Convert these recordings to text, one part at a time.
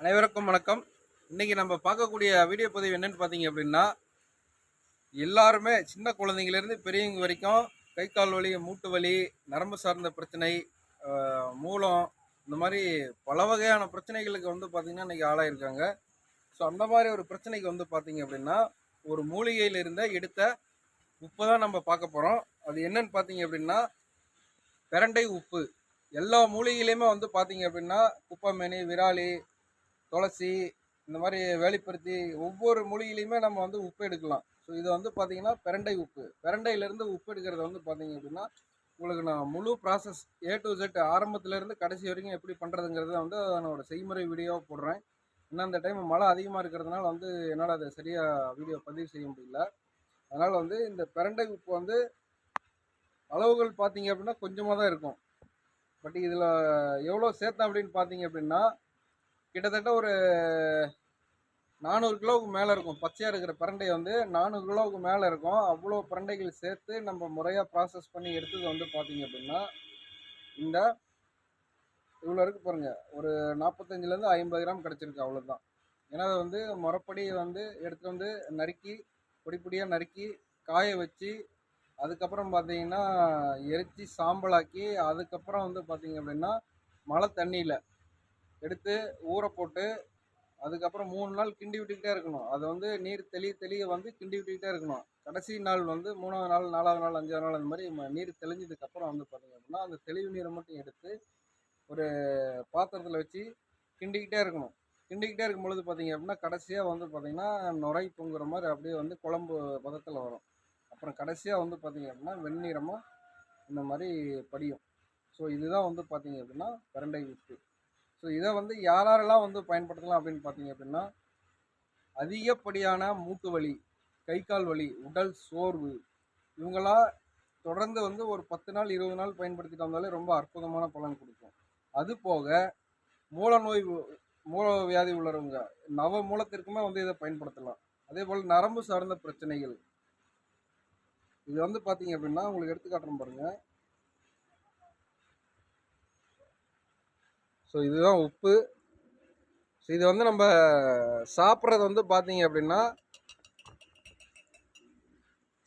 அனைவருக்கும் வணக்கம். இன்றைக்கி நம்ம பார்க்கக்கூடிய வீடியோ பதிவு என்னன்னு பார்த்தீங்க அப்படின்னா எல்லாருமே சின்ன குழந்தைங்கலேருந்து பெரியவங்க வரைக்கும் கை கால் வலி மூட்டு வலி நரம்பு சார்ந்த பிரச்சனை மூலம் இந்த மாதிரி பல வகையான பிரச்சனைகளுக்கு வந்து பார்த்திங்கன்னா இன்றைக்கி ஆளாயிருக்காங்க. ஸோ அந்த மாதிரி ஒரு பிரச்சனைக்கு வந்து பார்த்தீங்க அப்படின்னா ஒரு மூலிகையிலிருந்த எடுத்த உப்பு தான் நம்ம பார்க்க போகிறோம் அது என்னன்னு பார்த்தீங்க அப்படின்னா பிரண்டை உப்பு. எல்லா மூலிகையிலையுமே வந்து பார்த்தீங்க அப்படின்னா குப்பைமேனி விராலி துளசி இந்த மாதிரி வேலிப்பருத்தி ஒவ்வொரு மூலிகையிலையுமே நம்ம வந்து உப்பு எடுக்கலாம். ஸோ இது வந்து பார்த்தீங்கன்னா பிரண்டை உப்பு. பிரண்டையிலேருந்து உப்பு எடுக்கிறது வந்து பார்த்தீங்க அப்படின்னா உங்களுக்கு நான் முழு ப்ராசஸ் ஏ டு ஜெட் ஆரம்பத்துலேருந்து கடைசி வரைக்கும் எப்படி பண்ணுறதுங்கிறத வந்து என்னோட செய்முறை வீடியோவாக போடுறேன். இன்னும் அந்த டைம் மழை அதிகமாக இருக்கிறதுனால வந்து என்னால் அதை சரியாக வீடியோ பதிவு செய்ய முடியல. அதனால் வந்து இந்த பிரண்டை உப்பு வந்து அளவுகள் பார்த்தீங்க அப்படின்னா கொஞ்சமாக தான் இருக்கும். பட் இதில் எவ்வளோ சேர்த்தேன் அப்படின்னு பார்த்தீங்க அப்படின்னா கிட்டத்தட்ட ஒரு நானூறு கிலோவுக்கு மேலே இருக்கும். பச்சையாக இருக்கிற பிரண்டை வந்து நானூறு கிலோவுக்கு மேலே இருக்கும். அவ்வளோ பிரண்டைகள் சேர்த்து நம்ம முறையாக ப்ராசஸ் பண்ணி எடுத்தது வந்து பார்த்தீங்க அப்படின்னா இந்த இவ்வளோ இருக்குது பாருங்கள் ஒரு நாற்பத்தஞ்சிலேருந்து ஐம்பது கிராம் கிடச்சிருக்கு அவ்வளோதான் ஏன்னா அது வந்து முறப்படி வந்து எடுத்துகிட்டு வந்து நறுக்கி பொடி பொடியாக நறுக்கி காய வச்சு அதுக்கப்புறம் பார்த்தீங்கன்னா எரித்து சாம்பலாக்கி அதுக்கப்புறம் வந்து பார்த்தீங்க அப்படின்னா மழை தண்ணியில் எடுத்து ஊற போட்டு அதுக்கப்புறம் மூணு நாள் கிண்டி விட்டுக்கிட்டே இருக்கணும். அது வந்து நீர் தெளி தெளிய வந்து கிண்டி விட்டுக்கிட்டே இருக்கணும். கடைசி நாள் வந்து மூணாவது நாள் நாலாவது நாள் அஞ்சாவது நாள் அந்த மாதிரி ம- நீர் தெளிஞ்சதுக்கப்புறம் வந்து பார்த்திங்க அப்படின்னா அந்த தெளிவு நீரை மட்டும் எடுத்து ஒரு பாத்திரத்தில் வச்சு கிண்டிக்கிட்டே இருக்கணும். கிண்டிக்கிட்டே இருக்கும் பொழுது பார்த்திங்க அப்படின்னா கடைசியாக வந்து பார்த்திங்கன்னா நுரை பொங்குற மாதிரி அப்படியே வந்து குழம்பு பதத்தில் வரும். அப்புறம் கடைசியாக வந்து பார்த்திங்க அப்படின்னா வெந்நீரமாக இந்த மாதிரி படியும். ஸோ இதுதான் வந்து பார்த்திங்க அப்படின்னா பிரண்டை உப்பு. ஸோ இதை வந்து யாரெல்லாம் வந்து பயன்படுத்தலாம் அப்படின்னு பார்த்தீங்க அப்படின்னா அதிகப்படியான மூட்டு வலி கை கால் வலி உடல் சோர்வு இவங்களாம் தொடர்ந்து வந்து ஒரு பத்து நாள் இருபது நாள் பயன்படுத்திட்டு வந்தாலே ரொம்ப அற்புதமான பலன் கொடுக்கும். அது போக மூல நோய் மூல வியாதி உள்ளவங்க நவ மூலத்திற்குமே வந்து இதை பயன்படுத்தலாம். அதே போல் நரம்பு சார்ந்த பிரச்சனைகள். இது வந்து பார்த்தீங்க அப்படின்னா உங்களுக்கு எடுத்துக்காட்டுறோம் பாருங்கள் ஸோ இதுதான் உப்பு. ஸோ இது வந்து நம்ம சாப்பிட்றது வந்து பார்த்தீங்க அப்படின்னா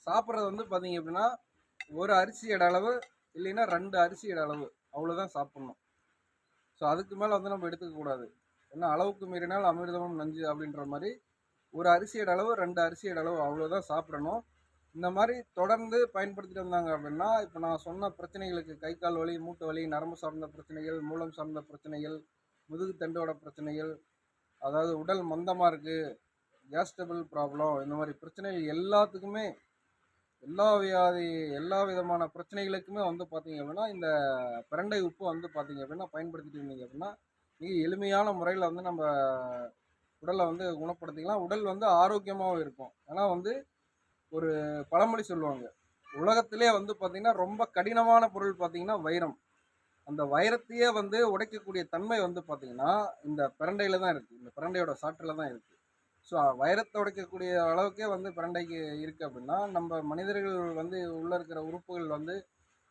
சாப்பிட்றது வந்து பார்த்தீங்க அப்படின்னா ஒரு அரிசி இட அளவு இல்லைன்னா ரெண்டு அரிசி இட அளவு. அவ்வளோதான் சாப்பிட்ணும். ஸோ அதுக்கு மேலே வந்து நம்ம எடுத்துக்கக்கூடாது ஏன்னா அளவுக்கு மீறினால் அமிர்தமும் நஞ்சு அப்படின்ற மாதிரி ஒரு அரிசி இட அளவு ரெண்டு அரிசி இட அளவு அவ்வளோதான் சாப்பிடணும். இந்த மாதிரி தொடர்ந்து பயன்படுத்திட்டு வந்தாங்க அப்படின்னா இப்போ நான் சொன்ன பிரச்சனைகளுக்கு கை கால் வலி மூட்டு வலி நரம்பு சார்ந்த பிரச்சனைகள் மூலம் சார்ந்த பிரச்சனைகள் முதுகு தண்டோட பிரச்சனைகள் அதாவது உடல் மந்தமாக இருக்குது கேஸ்டபிள் ப்ராப்ளம் இந்த மாதிரி பிரச்சனைகள் எல்லாத்துக்குமே எல்லா வியாதி எல்லா விதமான பிரச்சனைகளுக்குமே வந்து பார்த்தீங்க அப்படின்னா இந்த பிரண்டை உப்பு வந்து பார்த்தீங்க அப்படின்னா பயன்படுத்திட்டு இருந்தீங்க அப்படின்னா மிக எளிமையான முறையில் வந்து நம்ம உடலை வந்து குணப்படுத்திக்கலாம். உடல் வந்து ஆரோக்கியமாகவும் இருக்கும். ஏன்னா வந்து ஒரு பழமொழி சொல்லுவாங்க. உலகத்திலே வந்து பார்த்தீங்கன்னா ரொம்ப கடினமான பொருள் பார்த்தீங்கன்னா வைரம். அந்த வைரத்தையே வந்து உடைக்கக்கூடிய தன்மை வந்து பார்த்தீங்கன்னா இந்த பிரண்டையில் தான் இருக்குது இந்த பிரண்டையோட சாற்றில் தான் இருக்குது ஸோ வைரத்தை உடைக்கக்கூடிய அளவுக்கே வந்து பிரண்டைக்கு இருக்குது அப்படின்னா நம்ம மனிதர்கள் வந்து உள்ளே இருக்கிற உறுப்புகள் வந்து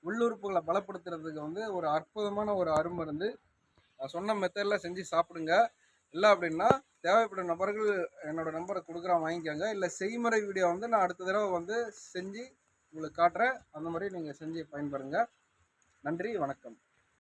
உள்ளுறுப்புகளை பலப்படுத்துறதுக்கு வந்து ஒரு அற்புதமான ஒரு அருமருந்து நான் சொன்ன மெத்தடில் செஞ்சு சாப்பிடுங்க. இல்லை அப்படின்னா தேவைப்படும் நபர்கள் என்னோட நம்பரை கொடுக்குறேன் வாங்கிக்கோங்க. இல்லை செய்முறை வீடியோ வந்து நான் அடுத்த தடவை வந்து செஞ்சு உங்களுக்கு காட்டுறேன். அந்த மாதிரி நீங்கள் செஞ்சு பயன்பெறுங்க. நன்றி வணக்கம்.